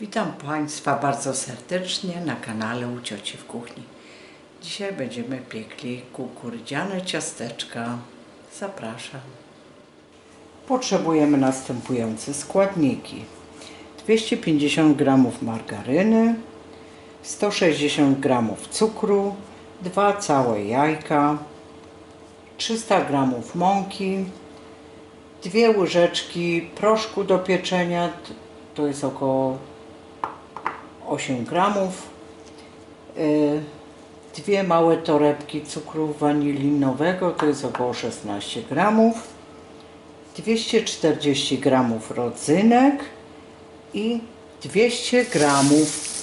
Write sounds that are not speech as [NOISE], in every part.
Witam Państwa bardzo serdecznie na kanale u Cioci w Kuchni. Dzisiaj będziemy piekli kukurydziane ciasteczka. Zapraszam. Potrzebujemy następujące składniki. 250 g margaryny, 160 g cukru, 2 całe jajka, 300 g mąki, dwie łyżeczki proszku do pieczenia, to jest około 8 gramów, y, dwie małe torebki cukru wanilinowego, to jest około 16 gramów, 240 gramów rodzynek i 200 gramów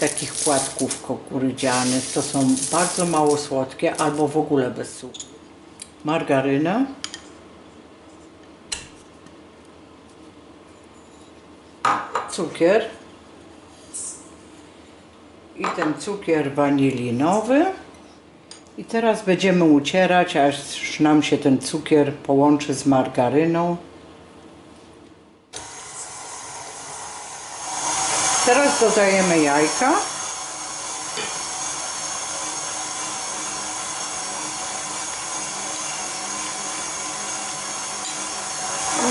takich płatków kukurydzianych. To są bardzo mało słodkie albo w ogóle bez cukru. Margarynę. cukier i ten cukier wanilinowy i teraz będziemy ucierać, aż nam się ten cukier połączy z margaryną. Teraz dodajemy jajka.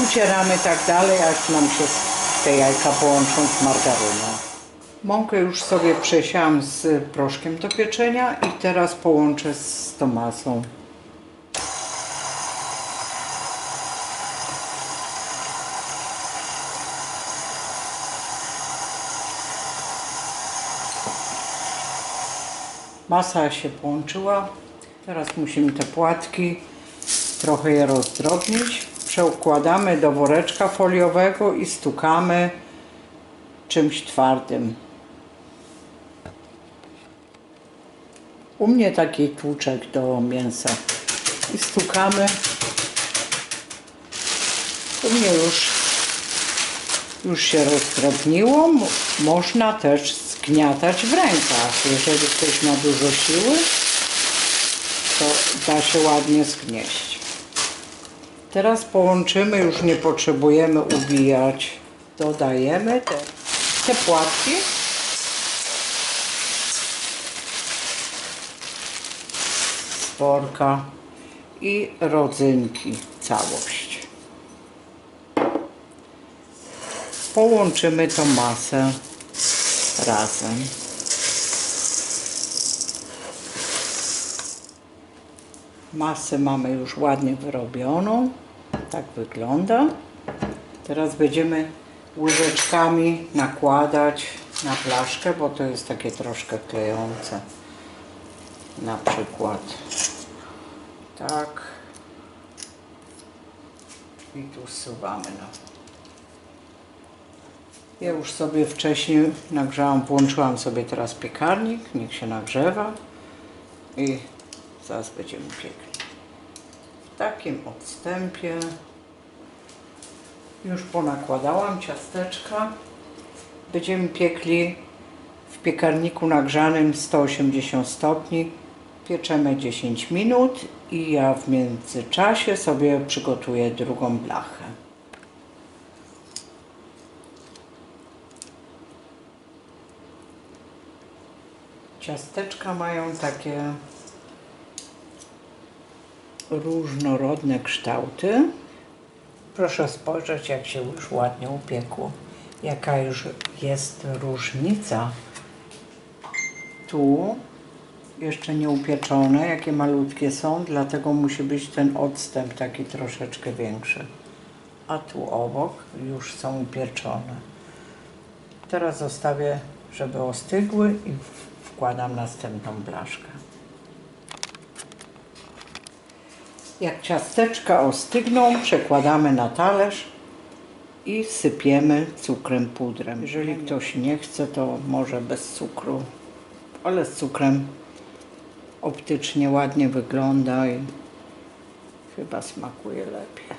Ucieramy tak dalej, aż nam się te jajka połączą z margaryną. Mąkę już sobie przesiałam z proszkiem do pieczenia i teraz połączę z tą masą. Masa się połączyła. Teraz musimy te płatki trochę je rozdrobnić. Przeukładamy do woreczka foliowego i stukamy czymś twardym. U mnie taki tłuczek do mięsa. I stukamy. U mnie już, już się rozdrobniło. Mo- Można też zgniatać w rękach. Jeżeli ktoś ma dużo siły, to da się ładnie zgnieść. Teraz połączymy, już nie potrzebujemy ubijać. Dodajemy te, te płatki. Z worka i rodzynki, całość. Połączymy tą masę razem. Masę mamy już ładnie wyrobioną. Tak wygląda. Teraz będziemy łyżeczkami nakładać na flaszkę, bo to jest takie troszkę klejące. Na przykład tak. I tu zsuwamy. No. Ja już sobie wcześniej nagrzałam, włączyłam sobie teraz piekarnik, niech się nagrzewa i zaraz będziemy piekli. W takim odstępie już ponakładałam ciasteczka. Będziemy piekli w piekarniku nagrzanym 180 stopni. Pieczemy 10 minut i ja w międzyczasie sobie przygotuję drugą blachę. Ciasteczka mają takie różnorodne kształty. Proszę spojrzeć, jak się już ładnie upiekło. Jaka już jest różnica. Tu jeszcze nie upieczone, jakie malutkie są, dlatego musi być ten odstęp taki troszeczkę większy. A tu obok już są upieczone. Teraz zostawię, żeby ostygły i wkładam następną blaszkę. Jak ciasteczka ostygną, przekładamy na talerz i sypiemy cukrem pudrem. Jeżeli ktoś nie chce, to może bez cukru, ale z cukrem optycznie ładnie wygląda i chyba smakuje lepiej.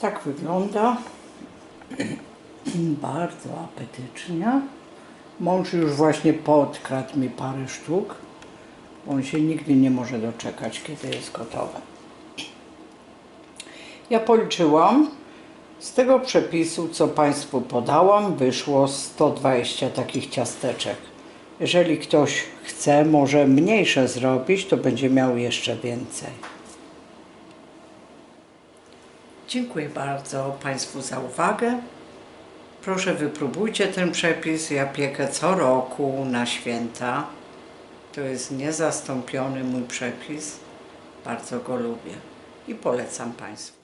Tak wygląda. [CLEARS THROAT] Bardzo apetycznie. Mąż już właśnie podkradł mi parę sztuk. On się nigdy nie może doczekać, kiedy jest gotowe. Ja policzyłam, Z tego przepisu, co Państwu podałam, wyszło 120 takich ciasteczek. Jeżeli ktoś chce, może mniejsze zrobić, to będzie miał jeszcze więcej. Dziękuję bardzo Państwu za uwagę. Proszę wypróbujcie ten przepis. Ja piekę co roku na święta. To jest niezastąpiony mój przepis. Bardzo go lubię i polecam Państwu.